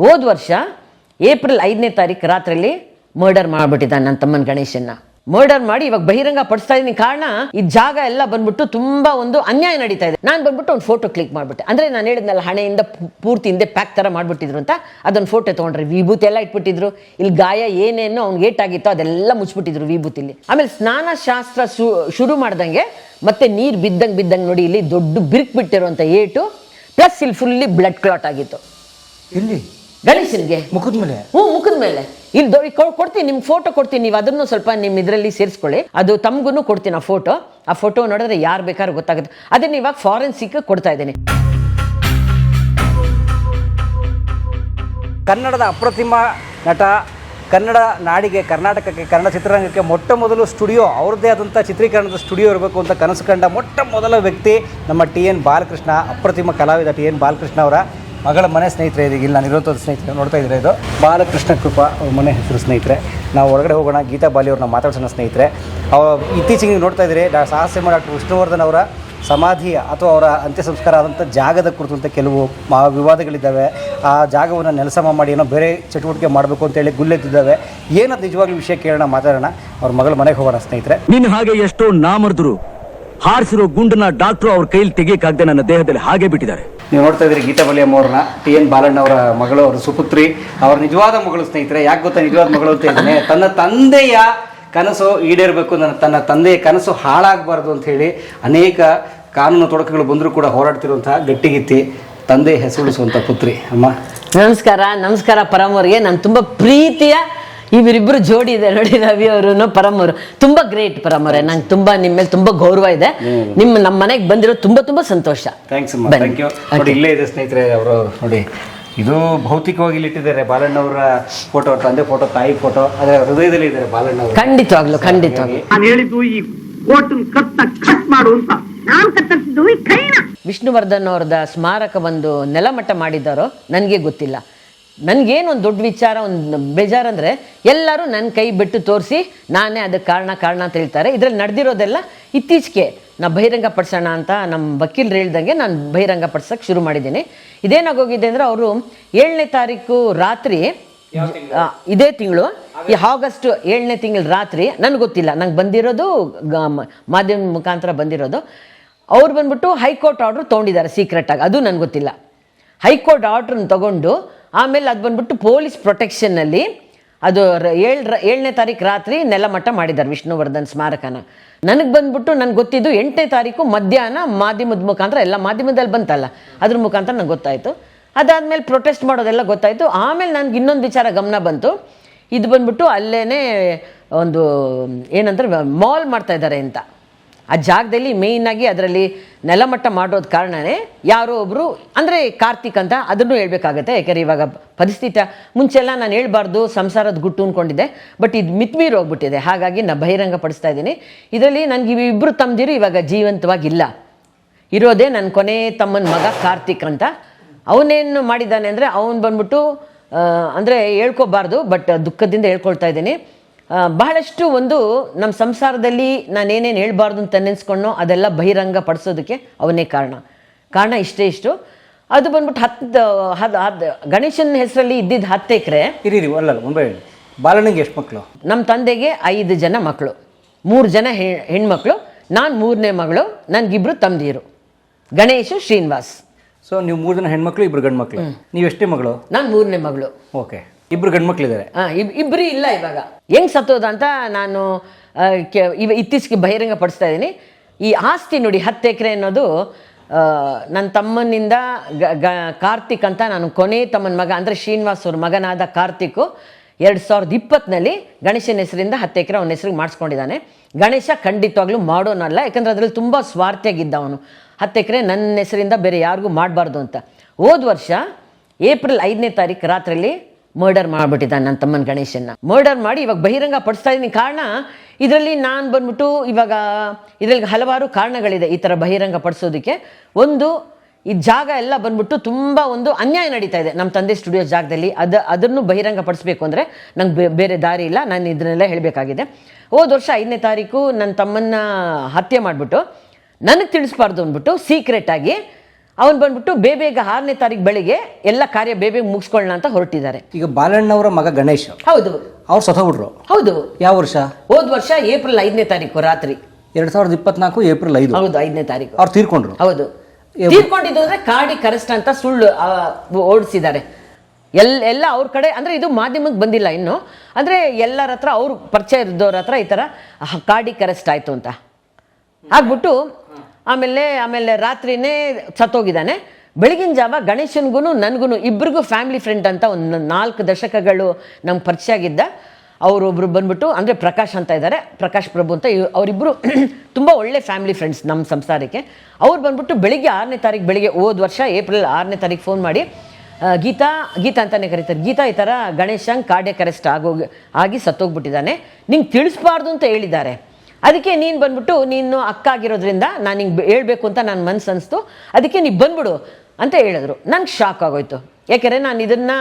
ಹೋದ ವರ್ಷ ಏಪ್ರಿಲ್ ಐದನೇ ತಾರೀಕು ರಾತ್ರಿಯಲ್ಲಿ ಮರ್ಡರ್ ಮಾಡಿಬಿಟ್ಟಿದ್ದಾನೆ ನನ್ನ ತಮ್ಮನ ಗಣೇಶನ್ನ. ಮರ್ಡರ್ ಮಾಡಿ ಇವಾಗ ಬಹಿರಂಗ ಪಡಿಸ್ತಾ ಇದ್ದೀನಿ ಕಾರಣ ಈ ಜಾಗ ಎಲ್ಲ ಬಂದ್ಬಿಟ್ಟು ತುಂಬಾ ಒಂದು ಅನ್ಯಾಯ ನಡೀತಾ ಇದೆ. ನಾನು ಬಂದ್ಬಿಟ್ಟು ಒಂದು ಫೋಟೋ ಕ್ಲಿಕ್ ಮಾಡ್ಬಿಟ್ಟೆ. ಅಂದ್ರೆ ನಾನು ಹೇಳಿದ್ನಲ್ಲ, ಹಣೆಯಿಂದ ಪೂರ್ತಿ ಹಿಂದೆ ಪ್ಯಾಕ್ ಥರ ಮಾಡಿಬಿಟ್ಟಿದ್ರು ಅಂತ. ಅದೊಂದು ಫೋಟೋ ತೊಗೊಂಡ್ರೆ ವಿಭೂತಿ ಎಲ್ಲ ಇಟ್ಬಿಟ್ಟಿದ್ರು. ಇಲ್ಲಿ ಗಾಯ ಏನೇನೋ ಅವ್ನಿಗೆ ಏಟಾಗಿತ್ತೋ ಅದೆಲ್ಲ ಮುಚ್ಚಿಬಿಟ್ಟಿದ್ರು ವಿಭೂತಿಲಿ. ಆಮೇಲೆ ಸ್ನಾನ ಶಾಸ್ತ್ರ ಶುರು ಮಾಡ್ದಂಗೆ ಮತ್ತೆ ನೀರು ಬಿದ್ದಂಗೆ ಬಿದ್ದಂಗೆ ನೋಡಿ ಇಲ್ಲಿ ದೊಡ್ಡ ಬಿರ್ಕ್ ಬಿಟ್ಟಿರುವಂಥ ಏಟು. ಪ್ಲಸ್ ಇಲ್ಲಿ ಫುಲ್ಲಿ ಬ್ಲಡ್ ಕ್ಲಾಟ್ ಆಗಿತ್ತು. ಎಲ್ಲಿ? ಗಣೇಶನ್ಗೆ? ಮುಖದ ಮೇಲೆ. ಹ್ಞೂ ಮುಖದ ಮೇಲೆ. ಇಲ್ಲಿ ಕೊಡ್ತೀನಿ ನಿಮ್ಗೆ ಫೋಟೋ ಕೊಡ್ತೀನಿ ನೀವು ಅದನ್ನು ಸ್ವಲ್ಪ ನಿಮ್ಮ ಇದರಲ್ಲಿ ಸೇರಿಸ್ಕೊಳ್ಳಿ. ಅದು ತಮಗೂ ಕೊಡ್ತೀನಿ ಆ ಫೋಟೋ ಆ ಫೋಟೋ ನೋಡಿದ್ರೆ ಯಾರು ಬೇಕಾದ್ರೂ ಗೊತ್ತಾಗುತ್ತೆ. ಅದನ್ನ ಇವಾಗ ಫಾರೆನ್ಸಿಕ್ ಕೊಡ್ತಾ ಇದ್ದೀನಿ. ಕನ್ನಡದ ಅಪ್ರತಿಮ ನಟ ಕನ್ನಡ ನಾಡಿಗೆ ಕರ್ನಾಟಕಕ್ಕೆ ಕನ್ನಡ ಚಿತ್ರರಂಗಕ್ಕೆ ಮೊಟ್ಟ ಮೊದಲು ಸ್ಟುಡಿಯೋ ಅವ್ರದ್ದೇ ಆದಂಥ ಚಿತ್ರೀಕರಣದ ಸ್ಟುಡಿಯೋ ಇರಬೇಕು ಅಂತ ಕನಸು ಕಂಡ ಮೊಟ್ಟ ಮೊದಲ ವ್ಯಕ್ತಿ ನಮ್ಮ ಟಿ ಎನ್ ಬಾಲಕೃಷ್ಣ ಅಪ್ರತಿಮ ಕಲಾವಿದ ಟಿ ಎನ್ ಬಾಲಕೃಷ್ಣ ಅವರ. ಮಗಳ ಮನೆ ಸ್ನೇಹಿತರೆ, ಇದೀಗ ಇಲ್ಲಿ ನಾನು ಇರೋಂಥದ್ದು ಸ್ನೇಹಿತರೆ, ನೋಡ್ತಾ ಇದ್ರೆ ಇದು ಬಾಲಕೃಷ್ಣ ಕೃಪಾ ಅವ್ರ ಮನೆ ಹೆಸರು ಸ್ನೇಹಿತರೆ. ನಾವು ಒಳಗಡೆ ಹೋಗೋಣ, ಗೀತಾ ಬಾಲಿ ಅವ್ರನ್ನ ಮಾತಾಡ್ಸೋಣ ಸ್ನೇಹಿತರೆ. ಅವ ಇತ್ತೀಚೆಗೆ ನೋಡ್ತಾ ಇದ್ರೆ ಡಾ ಸಾಹಸ್ಯಮ ಡಾಕ್ಟರ್ ವಿಷ್ಣುವರ್ಧನ್ ಅವರ ಸಮಾಧಿ ಅಥವಾ ಅವರ ಅಂತ್ಯ ಸಂಸ್ಕಾರ ಆದಂಥ ಜಾಗದ ಕುರಿತಂತೆ ಕೆಲವು ವಿವಾದಗಳಿದ್ದಾವೆ. ಆ ಜಾಗವನ್ನು ನೆಲಸಮ ಮಾಡಿ, ಏನೋ ಬೇರೆ ಚಟುವಟಿಕೆ ಮಾಡಬೇಕು ಅಂತೇಳಿ ಗುಲ್ಲೆದ್ದಿದ್ದಾವೆ ಏನದು ನಿಜವಾಗ್ಲೂ ವಿಷಯ ಕೇಳೋಣ, ಮಾತಾಡೋಣ. ಅವ್ರ ಮಗಳ ಮನೆಗೆ ಹೋಗೋಣ ಸ್ನೇಹಿತರೆ. ನೀನು ಹಾಗೆ ಎಷ್ಟೋ ನಾಮರ್ದ್ರು ಹಾರಿಸಿರೋ ಗುಂಡನ್ನ ಡಾಕ್ಟ್ರು ಅವ್ರ ಕೈಲಿ ತೆಗಿಯಕ್ಕಾಗದೆ ನನ್ನ ದೇಹದಲ್ಲಿ ಹಾಗೆ ಬಿಟ್ಟಿದ್ದಾರೆ. ನೀವು ನೋಡ್ತಾ ಇದ್ದೀರಿ ಗೀತಾ ಬಲಿ ಅಮ್ಮವ್ರನ್ನ ಟಿ ಎನ್ ಬಾಲಣ್ಣ ಅವರ ಮಗಳು ಅವರ ಸುಪುತ್ರಿ. ಅವ್ರ ನಿಜವಾದ ಮಗಳು ಸ್ನೇಹಿತರೆ ಯಾಕೆ ಗೊತ್ತಾ ನಿಜವಾದ ಮಗಳು ಅಂತ ಇದ್ದಾನೆ ತನ್ನ ತಂದೆಯ ಕನಸು ಈಡೇರಬೇಕು ನನ್ನ ತನ್ನ ತಂದೆಯ ಕನಸು ಹಾಳಾಗಬಾರ್ದು ಅಂತ ಹೇಳಿ ಅನೇಕ ಕಾನೂನು ತೊಡಕುಗಳು ಬಂದರೂ ಕೂಡ ಹೋರಾಡ್ತಿರುವಂತಹ ಗಟ್ಟಿಗಿತ್ತಿ ತಂದೆ ಹೆಸರುಳಿಸುವಂಥ ಪುತ್ರಿ. ಅಮ್ಮ. ನಮಸ್ಕಾರ ನಮಸ್ಕಾರ ಪರಮವರಿಗೆ ನಾನು ತುಂಬ ಪ್ರೀತಿಯ ಇವರಿಬ್ಬರು ಜೋಡಿ ಇದೆ ನೋಡಿ ರವಿ ಅವರು ಪರಮ್ ತುಂಬಾ ಗ್ರೇಟ್ ಪರಮ್ ಅವರೇ ನಂಗೆ ತುಂಬಾ ನಿಮ್ಮ ಮೇಲೆ ತುಂಬಾ ಗೌರವ ಇದೆ. ನಿಮ್ಮ ನಮ್ಮ ಮನೆಗೆ ಬಂದಿರೋ ತುಂಬಾ ತುಂಬಾ ಸಂತೋಷ. ಥ್ಯಾಂಕ್ಸ್ ಅಮ್ಮ. ಬನ್ನಿ. ಥ್ಯಾಂಕ್ ಯು ನೋಡಿ ಇಲ್ಲೇ ಇದೆ ಸ್ನೇಹಿತರೆ ಅವರು ನೋಡಿ. ಇದು ಭೌತಿಕವಾಗಿ ಇಲ್ಲಿ ಇಟ್ಟಿದ್ದಾರೆ ಬಾಲಣ್ಣವರ ಫೋಟೋ ಅವ್ರ ತಂದೆ ಫೋಟೋ ತಾಯಿ ಫೋಟೋ ಅದರ ಹೃದಯದಲ್ಲಿ ಇದ್ದಾರೆ ಬಾಲಣ್ಣವರು. ಖಂಡಿತವಾಗ್ಲು ಖಂಡಿತವಾಗ್ಲು. ನಾನು ಹೇಳಿದ್ದು ಈ ಕೋಟನ್ ಕತ್ತ ಕಟ್ ಮಾಡು ಅಂತ. ನಾನು ಕತ್ತರಿಸಿದ್ದು ಈ ಕೈನ. ವಿಷ್ಣುವರ್ಧನ್ ಅವರದ ಸ್ಮಾರಕ ಒಂದು ನೆಲಮಟ್ಟ ಮಾಡಿದ್ದಾರೋ ನನಗೆ ಗೊತ್ತಿಲ್ಲ. ನನಗೇನು ಒಂದು ದೊಡ್ಡ ವಿಚಾರ ಒಂದು ಬೇಜಾರಂದರೆ ಎಲ್ಲರೂ ನನ್ನ ಕೈ ಬಿಟ್ಟು ತೋರಿಸಿ ನಾನೇ ಅದಕ್ಕೆ ಕಾರಣ ಕಾರಣ ಅಂತ ಹೇಳ್ತಾರೆ. ಇದರಲ್ಲಿ ನಡೆದಿರೋದೆಲ್ಲ ಇತ್ತೀಚೆಗೆ ನಾ ಬಹಿರಂಗ ಪಡಿಸೋಣ ಅಂತ ನಮ್ಮ ವಕೀಲರು ಹೇಳ್ದಂಗೆ ನಾನು ಬಹಿರಂಗ ಪಡಿಸೋಕ್ಕೆ ಶುರು ಮಾಡಿದ್ದೀನಿ. ಇದೇನಾಗೋಗಿದೆ ಅಂದರೆ ಅವರು ಏಳನೇ ತಾರೀಕು ರಾತ್ರಿ ಇದೇ ತಿಂಗಳು ಈ ಆಗಸ್ಟ್ ಏಳನೇ ತಿಂಗಳು ರಾತ್ರಿ ನನಗೆ ಗೊತ್ತಿಲ್ಲ ನಂಗೆ ಬಂದಿರೋದು ಮಾಧ್ಯಮ ಮುಖಾಂತರ ಬಂದಿರೋದು. ಅವ್ರು ಬಂದ್ಬಿಟ್ಟು ಹೈಕೋರ್ಟ್ ಆರ್ಡ್ರ್ ತೊಗೊಂಡಿದ್ದಾರೆ ಸೀಕ್ರೆಟಾಗಿ ಅದು ನನಗೆ ಗೊತ್ತಿಲ್ಲ. ಹೈಕೋರ್ಟ್ ಆರ್ಡ್ರನ್ನ ತಗೊಂಡು ಆಮೇಲೆ ಅದು ಬಂದ್ಬಿಟ್ಟು ಪೊಲೀಸ್ ಪ್ರೊಟೆಕ್ಷನ್ನಲ್ಲಿ ಅದು ಏಳು ಏಳನೇ ತಾರೀಕು ರಾತ್ರಿ ನೆಲಮಟ್ಟ ಮಾಡಿದ್ದಾರೆ ವಿಷ್ಣುವರ್ಧನ್ ಸ್ಮಾರಕನ. ನನಗೆ ಬಂದ್ಬಿಟ್ಟು ನನಗೆ ಗೊತ್ತಿದ್ದು ಎಂಟನೇ ತಾರೀಕು ಮಧ್ಯಾಹ್ನ ಮಾಧ್ಯಮದ ಮುಖಾಂತರ ಎಲ್ಲ ಮಾಧ್ಯಮದಲ್ಲಿ ಬಂತಲ್ಲ, ಅದ್ರ ಮುಖಾಂತರ ನಂಗೆ ಗೊತ್ತಾಯಿತು. ಅದಾದಮೇಲೆ ಪ್ರೊಟೆಸ್ಟ್ ಮಾಡೋದೆಲ್ಲ ಗೊತ್ತಾಯಿತು. ಆಮೇಲೆ ನನಗೆ ಇನ್ನೊಂದು ವಿಚಾರ ಗಮನ ಬಂತು. ಇದು ಬಂದ್ಬಿಟ್ಟು ಅಲ್ಲೇ ಒಂದು ಏನಂದ್ರೆ ಮಾಲ್ ಮಾಡ್ತಾ ಇದ್ದಾರೆ ಅಂತ. ಆ ಜಾಗದಲ್ಲಿ ಮೇಯ್ನಾಗಿ ಅದರಲ್ಲಿ ನೆಲಮಟ್ಟ ಮಾಡೋದ್ ಕಾರಣನೇ ಯಾರೋ ಒಬ್ಬರು ಅಂದರೆ ಕಾರ್ತಿಕ್ ಅಂತ ಅದನ್ನು ಹೇಳ್ಬೇಕಾಗತ್ತೆ. ಯಾಕೆಂದ್ರೆ ಇವಾಗ ಪರಿಸ್ಥಿತಿ ಮುಂಚೆಲ್ಲ ನಾನು ಹೇಳ್ಬಾರ್ದು, ಸಂಸಾರದ ಗುಟ್ಟು ಅಂದ್ಕೊಂಡಿದ್ದೆ ಬಟ್ ಇದು ಮಿತ್ಮೀರ್ ಹೋಗ್ಬಿಟ್ಟಿದೆ. ಹಾಗಾಗಿ ನಾನು ಬಹಿರಂಗ ಪಡಿಸ್ತಾ ಇದ್ದೀನಿ. ಇದರಲ್ಲಿ ನನಗೆ ಇಬ್ಬರು ತಮ್ಮದಿರು ಇವಾಗ ಜೀವಂತವಾಗಿಲ್ಲ. ಇರೋದೇ ನನ್ನ ಕೊನೆ ತಮ್ಮನ ಮಗ ಕಾರ್ತಿಕ್ ಅಂತ. ಅವನೇನು ಮಾಡಿದ್ದಾನೆ ಅಂದರೆ, ಅವನು ಬಂದ್ಬಿಟ್ಟು ಅಂದರೆ ಹೇಳ್ಕೋಬಾರ್ದು ಬಟ್ ದುಃಖದಿಂದ ಹೇಳ್ಕೊಳ್ತಾ ಇದ್ದೀನಿ. ಬಹಳಷ್ಟು ಒಂದು ನಮ್ಮ ಸಂಸಾರದಲ್ಲಿ ನಾನೇನೇನು ಹೇಳಬಾರ್ದು ಅಂತ ನೆನೆಸ್ಕೊಂಡು ಅದೆಲ್ಲ ಬಹಿರಂಗ ಪಡಿಸೋದಕ್ಕೆ ಅವನೇ ಕಾರಣ. ಕಾರಣ ಇಷ್ಟೇ ಇಷ್ಟು. ಅದು ಬಂದ್ಬಿಟ್ಟು ಹತ್ತು ಹದ್ ಹದ್ ಗಣೇಶನ ಹೆಸರಲ್ಲಿ ಇದ್ದಿದ್ದು ಹತ್ತು ಎಕರೆ. ಇರಿ ಬಾಲನಿಗೆ ಅಲ್ಲಲ್ಲ ಮುಂಬೈ ಹೇಳಿ. ಬಾಲಣ್ಣಗೆ ಎಷ್ಟು ಮಕ್ಕಳು ನಮ್ಮ ತಂದೆಗೆ ಐದು ಜನ ಮಕ್ಕಳು ಮೂರು ಜನ ಹೆಣ್ಣು ಹೆಣ್ಮಕ್ಳು ನಾನು ಮೂರನೇ ಮಗಳು ನನಗಿಬ್ರು ತಮ್ಮದಿರು ಗಣೇಶ ಶ್ರೀನಿವಾಸ್. ಸೊ ನೀವು ಮೂರು ಜನ ಹೆಣ್ಮಕ್ಳು ಇಬ್ರು ಗಂಡು ಮಕ್ಕಳು ನೀವು ಎಷ್ಟೇ ಮಗಳು? ನಾನು ಮೂರನೇ ಮಗಳು. ಓಕೆ ಇಬ್ರು ಗಂಡು ಮಕ್ಕಳಿದ್ದಾರೆ ಆ, ಇಬ್- ಇಬ್ರು ಇಲ್ಲ ಇವಾಗ. ಹೆಂಗ್ ಸತ್ತೋದ ಅಂತ ನಾನು ಕೆ- ಇವ ಇತ್ತೀಚೆಗೆ ಬಹಿರಂಗ ಪಡಿಸ್ತಾ ಇದ್ದೀನಿ. ಈ ಆಸ್ತಿ ನೋಡಿ ಹತ್ತು ಎಕರೆ ಅನ್ನೋದು ನನ್ನ ತಮ್ಮನಿಂದ ಗ- ಗ- ಕಾರ್ತಿಕ್ ಅಂತ ನಾನು ಕೊನೆ ತಮ್ಮನ ಮಗ ಅಂದರೆ ಶ್ರೀನಿವಾಸ್ ಅವ್ರ ಮಗನಾದ ಕಾರ್ತಿಕ್ ಎರಡು ಸಾವಿರದ ಇಪ್ಪತ್ತನಲ್ಲಿ ಗಣೇಶನ ಹೆಸರಿಂದ ಹತ್ತು ಎಕರೆ ಅವನ ಹೆಸರಿಗೆ ಮಾಡಿಸ್ಕೊಂಡಿದ್ದಾನೆ. ಗಣೇಶ ಖಂಡಿತವಾಗ್ಲೂ ಮಾಡೋನಲ್ಲ ಯಾಕಂದ್ರೆ ಅದರಲ್ಲಿ ತುಂಬ ಸ್ವಾರ್ಥಿಯಾಗಿದ್ದ ಅವನು. ಹತ್ತು ಎಕರೆ ನನ್ನ ಹೆಸರಿಂದ ಬೇರೆ ಯಾರಿಗೂ ಮಾಡಬಾರ್ದು ಅಂತ. ಹೋದ ವರ್ಷ ಏಪ್ರಿಲ್ ಐದನೇ ತಾರೀಕು ರಾತ್ರಿಯಲ್ಲಿ ಮರ್ಡರ್ ಮಾಡಿಬಿಟ್ಟಿದ್ದಾನೆ ನನ್ನ ತಮ್ಮನ ಗಣೇಶನ್ನ. ಮರ್ಡರ್ ಮಾಡಿ ಇವಾಗ ಬಹಿರಂಗ ಪಡಿಸ್ತಾ ಇದ್ದೀನಿ ಕಾರಣ, ಇದರಲ್ಲಿ ನಾನು ಬಂದ್ಬಿಟ್ಟು ಇವಾಗ ಇದರಲ್ಲಿ ಹಲವಾರು ಕಾರಣಗಳಿದೆ ಈ ಥರ ಬಹಿರಂಗ ಪಡಿಸೋದಕ್ಕೆ. ಒಂದು, ಈ ಜಾಗ ಎಲ್ಲ ಬಂದ್ಬಿಟ್ಟು ತುಂಬ ಒಂದು ಅನ್ಯಾಯ ನಡೀತಾ ಇದೆ. ನಮ್ಮ ತಂದೆ ಸ್ಟುಡಿಯೋ ಜಾಗದಲ್ಲಿ ಅದು, ಅದನ್ನು ಬಹಿರಂಗ ಪಡಿಸ್ಬೇಕು ಅಂದರೆ ನಂಗೆ ಬೇರೆ ದಾರಿ ಇಲ್ಲ. ನಾನು ಇದನ್ನೆಲ್ಲ ಹೇಳಬೇಕಾಗಿದೆ. ಹೋದ ವರ್ಷ ಐದನೇ ತಾರೀಕು ನನ್ನ ತಮ್ಮನ್ನ ಹತ್ಯೆ ಮಾಡಿಬಿಟ್ಟು, ನನಗೆ ತಿಳಿಸ್ಬಾರ್ದು ಅಂದ್ಬಿಟ್ಟು ಸೀಕ್ರೆಟಾಗಿ ಅವನು ಬಂದ್ಬಿಟ್ಟು ಬೇಬೇಗ ಆರನೇ ತಾರೀಕು ಬೆಳಿಗ್ಗೆ ಎಲ್ಲ ಕಾರ್ಯ ಬೇಬೇಗ ಮುಗಿಸ್ಕೊಳ್ಳೋಣ ಅಂತ ಹೊರಟಿದ್ದಾರೆ. ಈಗ ಬಾಲಣ್ಣವರ ಮಗ ಗಣೇಶ್. ಹೌದು. ಅವ್ರು ಸತ್ತೋಗ್ಬಿಟ್ರು ಹೌದು. ಯಾವ ವರ್ಷ? ಹೋದ ವರ್ಷ ಏಪ್ರಿಲ್ ಐದನೇ ತಾರೀಕು ರಾತ್ರಿ. ಎರಡ್ ಸಾವಿರದ ಇಪ್ಪತ್ನಾಲ್ಕು ಏಪ್ರಿಲ್ ಐದು. ಹೌದು ಐದನೇ ತಾರೀಕು. ಅವ್ರು ತೀರ್ಕೊಂಡ್ರು. ಹೌದು. ತೀರ್ಕೊಂಡಿದ್ದು ಅಂದ್ರೆ ಕಾಡಿ ಕರೆಸ್ಟ್ ಅಂತ ಸುಳ್ಳು ಓಡಿಸಿದ್ದಾರೆ. ಎಲ್ ಎಲ್ಲ ಅವ್ರ ಕಡೆ ಅಂದ್ರೆ ಇದು ಮಾಧ್ಯಮಕ್ಕೆ ಬಂದಿಲ್ಲ ಇನ್ನು. ಅಂದ್ರೆ ಎಲ್ಲರ ಹತ್ರ ಅವ್ರ ಪರಿಚಯ ಇದ್ದವ್ರ ಹತ್ರ ಈ ತರ ಕಾಡಿ ಕರೆಸ್ಟ್ ಆಯ್ತು ಅಂತ. ಆಗ್ಬಿಟ್ಟು ಆಮೇಲೆ ಆಮೇಲೆ ರಾತ್ರಿನೇ ಸತ್ತೋಗಿದ್ದಾನೆ. ಬೆಳಗಿನ ಜಾವ ಗಣೇಶನ್ಗೂ ನನಗೂ ಇಬ್ಬರಿಗೂ ಫ್ಯಾಮಿಲಿ ಫ್ರೆಂಡ್ ಅಂತ ಒಂದು ನಾಲ್ಕು ದಶಕಗಳು ನಮ್ಗೆ ಪರಿಚಯ ಆಗಿದ್ದ. ಅವರೊಬ್ಬರು ಬಂದ್ಬಿಟ್ಟು, ಅಂದರೆ ಪ್ರಕಾಶ್ ಅಂತ ಇದ್ದಾರೆ ಪ್ರಕಾಶ್ ಪ್ರಭು ಅಂತ ಅವರಿಬ್ಬರು ತುಂಬ ಒಳ್ಳೆ ಫ್ಯಾಮಿಲಿ ಫ್ರೆಂಡ್ಸ್ ನಮ್ಮ ಸಂಸಾರಕ್ಕೆ. ಅವ್ರು ಬಂದ್ಬಿಟ್ಟು ಬೆಳಿಗ್ಗೆ ಆರನೇ ತಾರೀಕು ಬೆಳಿಗ್ಗೆ ಹೋದ ವರ್ಷ, ಏಪ್ರಿಲ್ ಆರನೇ ತಾರೀಕು ಫೋನ್ ಮಾಡಿ ಗೀತಾ ಗೀತಾ ಅಂತಲೇ ಕರೀತಾರೆ. ಗೀತಾ ಈ ಥರ ಗಣೇಶಂಗ್ ಕಾರ್ಡಿಯಕ್ ಅರೆಸ್ಟ್ ಆಗೋಗಿ ಆಗಿ ಸತ್ತೋಗ್ಬಿಟ್ಟಿದ್ದಾನೆ. ನಿಂಗೆ ತಿಳಿಸ್ಬಾರ್ದು ಅಂತ ಹೇಳಿದ್ದಾರೆ. ಅದಕ್ಕೆ ನೀನು ಬಂದ್ಬಿಟ್ಟು ನೀನು ಅಕ್ಕ ಆಗಿರೋದ್ರಿಂದ ನಾನು ಹಿಂಗೆ ಹೇಳಬೇಕು ಅಂತ ನನ್ನ ಮನಸ್ಸು ಅನಿಸ್ತು ಅದಕ್ಕೆ ನೀ ಬಂದ್ಬಿಡು ಅಂತ ಹೇಳಿದ್ರು. ನಂಗೆ ಶಾಕ್ ಆಗೋಯ್ತು. ಯಾಕೆಂದರೆ ನಾನು ಇದನ್ನು,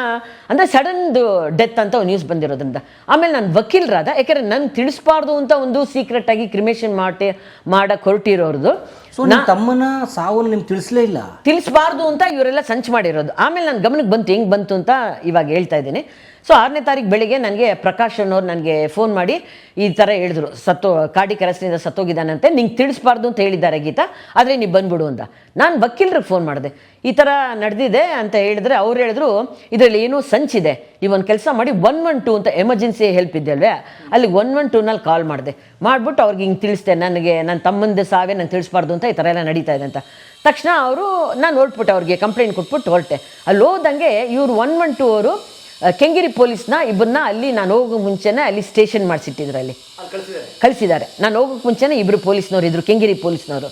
ಅಂದರೆ ಸಡನ್ದು ಡೆತ್ ಅಂತ ನ್ಯೂಸ್ ಬಂದಿರೋದ್ರಿಂದ. ಆಮೇಲೆ ನಾನು ವಕೀಲರಾದ, ಯಾಕೆಂದರೆ ನನಗೆ ತಿಳಿಸ್ಬಾರ್ದು ಅಂತ ಒಂದು ಸೀಕ್ರೆಟ್ ಆಗಿ ಕ್ರಿಮೇಷನ್ ಮಾಡಿ ಮಾಡೋಕ್ಕೆ ಹೊರಟಿರೋರ್ದು ಸೊ ನಿಮ್ಮ ತಮ್ಮನ ಸಾವನ್ನು ನಿಮ್ಗೆ ತಿಳಿಸ್ಲೇ ಇಲ್ಲ. ತಿಳಿಸ್ಬಾರ್ದು ಅಂತ ಇವರೆಲ್ಲ ಸಂಚು ಮಾಡಿರೋದು. ಆಮೇಲೆ ನನ್ನ ಗಮನಕ್ಕೆ ಬಂತು ಹೆಂಗೆ ಬಂತು ಅಂತ ಇವಾಗ ಹೇಳ್ತಾ ಇದ್ದೀನಿ. ಸೊ ಆರನೇ ತಾರೀಕು ಬೆಳಿಗ್ಗೆ ನನಗೆ ಪ್ರಕಾಶ್ ಅನ್ನೋರು ನನಗೆ ಫೋನ್ ಮಾಡಿ ಈ ಥರ ಹೇಳಿದ್ರು. ಸತ್ತೋ ಕಾಡಿ ಕೆಲಸದಿಂದ ಸತ್ತೋಗಿದ್ದಾನಂತೆ ನಿಂಗೆ ತಿಳಿಸ್ಬಾರ್ದು ಅಂತ ಹೇಳಿದ್ದಾರೆ ಗೀತಾ ಆದರೆ ನೀವು ಬಂದ್ಬಿಡು ಅಂತ. ನಾನು ವಕೀಲರಿಗೆ ಫೋನ್ ಮಾಡಿದೆ. ಈ ಥರ ನಡೆದಿದೆ ಅಂತ ಹೇಳಿದ್ರೆ ಅವ್ರು ಹೇಳಿದ್ರು ಇದರಲ್ಲಿ ಏನೋ ಸಂಚಿದೆ ಒಂದು ಕೆಲಸ ಮಾಡಿ ಒನ್ ಒನ್ ಟೂ ಅಂತ ಎಮರ್ಜೆನ್ಸಿ ಹೆಲ್ಪ್ ಇದೆ ಅಲ್ವೇ? ಅಲ್ಲಿ ಒನ್ ಒನ್ ಟೂನಲ್ಲಿ ಕಾಲ್ ಮಾಡಿದೆ. ಮಾಡಿಬಿಟ್ಟು ಅವ್ರಿಗೆ ಹಿಂಗೆ ತಿಳಿಸ್ದೆ. ನನಗೆ ನನ್ನ ತಮ್ಮಂದು ಸಾವೇ ನಂಗೆ ತಿಳಿಸ್ಬಾರ್ದು ಅಂತ ಈ ಥರ ಎಲ್ಲ ನಡೀತಾ ಇದೆ ಅಂತ. ತಕ್ಷಣ ಅವರು ನಾನು ಹೊರಟ್ಬಿಟ್ಟೆ ಅವ್ರಿಗೆ ಕಂಪ್ಲೇಂಟ್ ಕೊಟ್ಬಿಟ್ಟು ಹೊರಟೆ. ಅಲ್ಲಿ ಹೋದಂಗೆ ಇವರು ಒನ್ ಒನ್ ಟೂ ಅವರು ಕೆಂಗಿರಿ ಪೊಲೀಸ್ನ ಇಬ್ಬರನ್ನ ಅಲ್ಲಿ ನಾನು ಹೋಗೋ ಮುಂಚೆನೇ ಅಲ್ಲಿ ಸ್ಟೇಷನ್ ಮಾಡಿಸಿಟ್ಟಿದ್ರು ಅಲ್ಲಿ. ಕಳಿಸಿದ್ದಾರೆ? ನಾನು ಹೋಗೋಕ್ಕೆ ಮುಂಚೆನೇ ಇಬ್ಬರು ಪೊಲೀಸ್ನವ್ರು ಇದ್ರು ಕೆಂಗಿರಿ ಪೊಲೀಸ್ನವರು.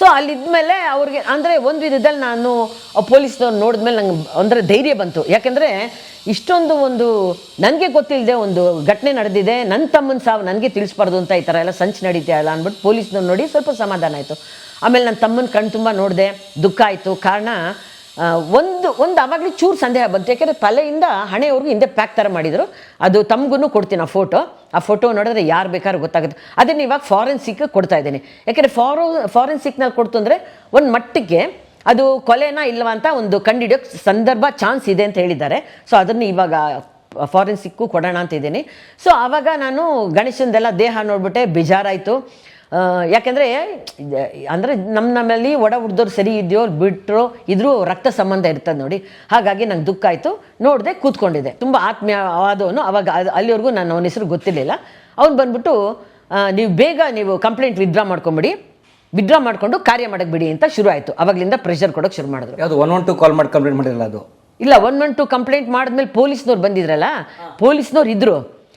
ಸೊ ಅಲ್ಲಿದ್ಮೇಲೆ ಅವ್ರಿಗೆ ಅಂದರೆ ಒಂದು ವಿಧದಲ್ಲಿ ನಾನು ಆ ಪೊಲೀಸ್ನವ್ರು ನೋಡಿದ್ಮೇಲೆ ನಂಗೆ ಅಂದರೆ ಧೈರ್ಯ ಬಂತು. ಯಾಕೆಂದರೆ ಇಷ್ಟೊಂದು ಒಂದು ನನಗೆ ಗೊತ್ತಿಲ್ಲದೆ ಒಂದು ಘಟನೆ ನಡೆದಿದೆ ನನ್ನ ತಮ್ಮನ ಸಾವು ನನಗೆ ತಿಳಿಸ್ಬಾರ್ದು ಅಂತ ಈ ಥರ ಎಲ್ಲ ಸಂಚು ನಡೀತಾ ಅಂದ್ಬಿಟ್ಟು ಪೊಲೀಸ್ನವ್ರು ನೋಡಿ ಸ್ವಲ್ಪ ಸಮಾಧಾನ ಆಯಿತು. ಆಮೇಲೆ ನನ್ನ ತಮ್ಮನ ಕಣ್ಣು ತುಂಬ ನೋಡಿದೆ, ದುಃಖ ಆಯಿತು. ಕಾರಣ ಒಂದು ಒಂದು ಆವಾಗಲೇ ಚೂರು ಸಂದೇಹ ಬಂತು. ಯಾಕೆಂದರೆ ತಲೆಯಿಂದ ಹಣೆಯವ್ರಿಗೂ ಹಿಂದೆ ಪ್ಯಾಕ್ ಥರ ಮಾಡಿದರು. ಅದು ತಮಗೂ ಕೊಡ್ತೀನಿ ಆ ಫೋಟೋ. ಆ ಫೋಟೋ ನೋಡಿದ್ರೆ ಯಾರು ಬೇಕಾದ್ರೂ ಗೊತ್ತಾಗುತ್ತೆ. ಅದನ್ನು ಇವಾಗ ಫಾರೆನ್ಸಿಕ್ ಕೊಡ್ತಾ ಇದ್ದೀನಿ. ಯಾಕೆಂದರೆ ಫಾರೋ ಫಾರೆನ್ಸಿಕ್ನಲ್ಲಿ ಕೊಡ್ತು ಅಂದರೆ ಒಂದು ಮಟ್ಟಕ್ಕೆ ಅದು ಕೊಲೆನಾ ಇಲ್ಲವಾ ಅಂತ ಒಂದು ಕಂಡುಹಿಡಿಯೋಕ್ಕೆ ಸಂದರ್ಭ ಚಾನ್ಸ್ ಇದೆ ಅಂತ ಹೇಳಿದ್ದಾರೆ. ಸೊ ಅದನ್ನು ಇವಾಗ ಫಾರೆನ್ಸಿಕ್ಕು ಕೊಡೋಣ ಅಂತ ಇದ್ದೀನಿ. ಸೊ ಆವಾಗ ನಾನು ಗಣೇಶನದೆಲ್ಲ ದೇಹ ನೋಡ್ಬಿಟ್ಟೆ, ಬೇಜಾರಾಯಿತು. ಯಾಕೆಂದರೆ, ಅಂದರೆ ನಮ್ಮ ನಮ್ಮಲ್ಲಿ ಒಡ ಹುಡ್ದವ್ರು ಸರಿ ಇದೆಯೋ ಬಿಟ್ಟರೋ ಇದ್ರೂ ರಕ್ತ ಸಂಬಂಧ ಇರ್ತದೆ ನೋಡಿ. ಹಾಗಾಗಿ ನಂಗೆ ದುಃಖ ಆಯಿತು. ನೋಡಿದೆ ಕೂತ್ಕೊಂಡಿದ್ದೆ. ತುಂಬ ಆತ್ಮೀಯವಾದವನು ಅವಾಗ ಅಲ್ಲಿವರೆಗೂ ನಾನು ಅವನ ಹೆಸರು ಗೊತ್ತಿರಲಿಲ್ಲ. ಅವ್ನು ಬಂದ್ಬಿಟ್ಟು ನೀವು ಬೇಗ ನೀವು ಕಂಪ್ಲೇಂಟ್ ವಿತ್ಡ್ರಾ ಮಾಡ್ಕೊಂಬಿಡಿ. ವಿತ್ಡ್ರಾ ಮಾಡಿಕೊಂಡು ಕಾರ್ಯ ಮಾಡಕ್ಕೆ ಬಿಡಿ ಅಂತ ಶುರು ಆಯಿತು. ಅವಾಗಲಿಂದ ಪ್ರೆಷರ್ ಕೊಡೋಕೆ ಶುರು ಮಾಡಿದ್ರು. ಯಾವುದು ಒನ್ ಒನ್ ಟು ಕಾಲ್ ಮಾಡಿ ಕಂಪ್ಲೇಂಟ್ ಮಾಡಿರಲ್ಲ ಅದು? ಇಲ್ಲ ಒನ್ ಒನ್ ಟು ಕಂಪ್ಲೇಂಟ್ ಮಾಡಿದ್ಮೇಲೆ ಪೊಲೀಸ್ನವ್ರು ಬಂದಿದ್ರಲ್ಲ ಪೊಲೀಸ್ನವ್ರು ಇದ್ರು.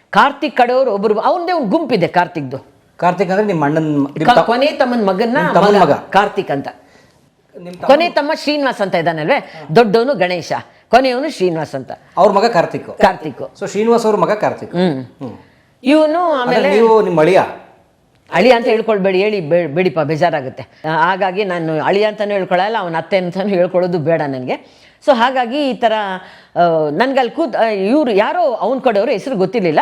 ಕಾರ್ತಿಕ್ ಕಡೆಯವರು ಒಬ್ಬರು ಅವನದೇ ಒಂದು ಗುಂಪಿದೆ ಕಾರ್ತಿಕ್ದು. ಕಾರ್ತಿಕ್ ಅಂದ್ರೆ ನಿಮ್ಮ ಅಣ್ಣನ ಕೊನೆ ತಮ್ಮನ ಮಗನ್ನ ಮಗ. ಕಾರ್ತಿಕ್ ಅಂತ. ಕೊನೆ ತಮ್ಮ ಶ್ರೀನಿವಾಸ್ ಅಂತ ಇದ್ದಾನಲ್ವೇ? ದೊಡ್ಡವನು ಗಣೇಶ ಕೊನೆಯವನು ಶ್ರೀನಿವಾಸ್ ಅಂತ. ಅವ್ರ ಮಗ ಕಾರ್ತಿಕ್. ಕಾರ್ತಿಕ್. ಸೊ ಶ್ರೀನಿವಾಸ್ ಅವ್ರ ಮಗ ಕಾರ್ತಿಕ್. ಹ್ಮ್. ಹ್ಮ್. ಇವನು ಆಮೇಲೆ ನೀವು ನಿಮ್ಮ ಅಳಿಯ? ಅಳಿ ಅಂತ ಹೇಳ್ಕೊಳ್ಬೇಡಿ, ಹೇಳಿ ಬೇಡಿಪ್ಪ, ಬೇಜಾರಾಗುತ್ತೆ. ಹಾಗಾಗಿ ನಾನು ಅಳಿ ಅಂತಲೂ ಹೇಳ್ಕೊಳ್ಳಲ್ಲ ಅವನ ಅತ್ತೆ ಅಂತಲೂ ಹೇಳ್ಕೊಳ್ಳೋದು ಬೇಡ ನನಗೆ. ಸೊ ಹಾಗಾಗಿ ಈ ಥರ ನನಗೆ ಅಲ್ಲಿ ಕೂತ್ ಇವರು ಯಾರೋ ಅವನ ಕಡೆಯವರು ಹೆಸರು ಗೊತ್ತಿರಲಿಲ್ಲ.